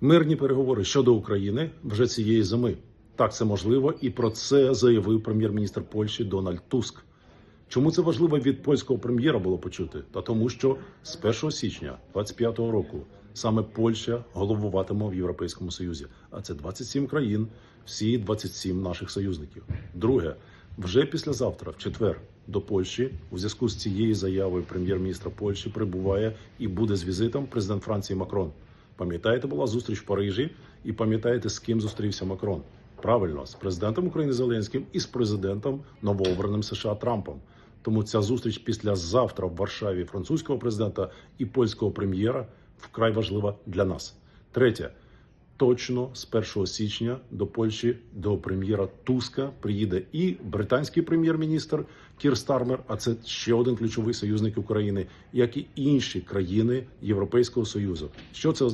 Мирні переговори щодо України вже цієї зими. Так, це можливо, і про це заявив прем'єр-міністр Польщі Дональд Туск. Чому це важливо від польського прем'єра було почути? Та тому, що з 1 січня 25 року саме Польща головуватиме в Європейському Союзі, а це 27 країн, всі 27 наших союзників. Друге, вже післязавтра, в четвер, до Польщі у зв'язку з цією заявою прем'єр-міністра Польщі прибуває і буде з візитом президент Франції Макрон. Пам'ятаєте, була зустріч в Парижі, і пам'ятаєте, з ким зустрівся Макрон? Правильно, з президентом України Зеленським і з президентом новообраним США Трампом. Тому ця зустріч післязавтра в Варшаві французького президента і польського прем'єра вкрай важлива для нас. Третє. Точно з 1 січня до Польщі до прем'єра Туска приїде і британський прем'єр-міністр Кір Стармер, а це ще один ключовий союзник України, як і інші країни Європейського союзу. Що це означає?